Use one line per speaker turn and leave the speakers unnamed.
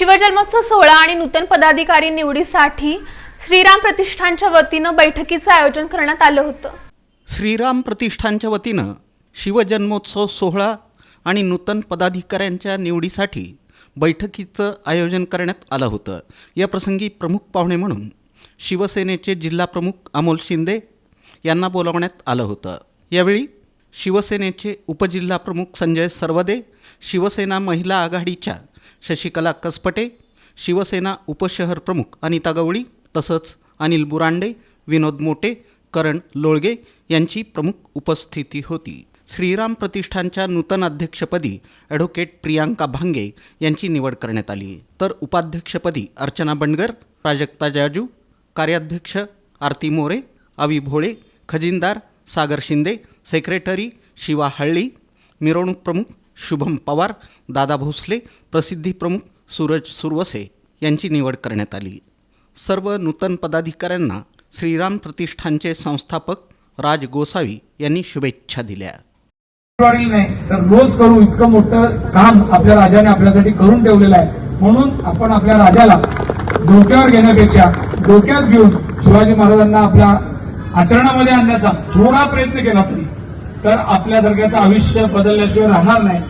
शिवजन्मोत्सव सोहळा आणि नूतन पदाधिकारी निवडीसाठी श्रीराम प्रतिष्ठानच्या वतीनं बैठकीचं आयोजन करण्यात आलं होतं.
श्रीराम प्रतिष्ठानच्या वतीनं शिवजन्मोत्सव सोहळा आणि नूतन पदाधिकाऱ्यांच्या निवडीसाठी बैठकीचं आयोजन करण्यात आलं होतं. या प्रसंगी प्रमुख पाहुणे म्हणून शिवसेनेचे जिल्हाप्रमुख अमोल शिंदे यांना बोलावण्यात आलं होतं. यावेळी शिवसेनेचे उपजिल्हाप्रमुख संजय सरवदे शिवसेना महिला आघाडीच्या शशिकला कसपटे शिवसेना उपशहर प्रमुख अनिता गवळी तसंच अनिल बुरांडे विनोद मोटे करण लोळगे यांची प्रमुख उपस्थिती होती. श्रीराम प्रतिष्ठानच्या नूतन अध्यक्षपदी ॲडव्होकेट प्रियांका भांगे यांची निवड करण्यात आली. तर उपाध्यक्षपदी अर्चना बंडगर प्राजक्ता जाजू कार्याध्यक्ष आरती मोरे अवी भोळे खजिनदार सागर शिंदे सेक्रेटरी शिवा हळ्ळी मिरवणूक प्रमुख शुभम पवार दादा भोसले प्रसिद्धी प्रमुख सूरज सुरवसे यांची निवड करण्यात आली. सर्व नूतन पदाधिकाऱ्यांना श्रीराम प्रतिष्ठानचे संस्थापक राज गोसावी यांनी शुभेच्छा दिल्या.
नाही तर रोज करू इतकं मोठं काम आपल्या राजाने आपल्यासाठी करून ठेवलेलं आहे. म्हणून आपण आपल्या राजाला डोक्यावर घेण्यापेक्षा डोक्यात घेऊन शिवाजी महाराजांना आपल्या आचरणामध्ये आणण्याचा थोडा प्रयत्न केला तरी तर आपल्यासारख्याचं आयुष्य बदलल्याशिवाय राहणार नाही.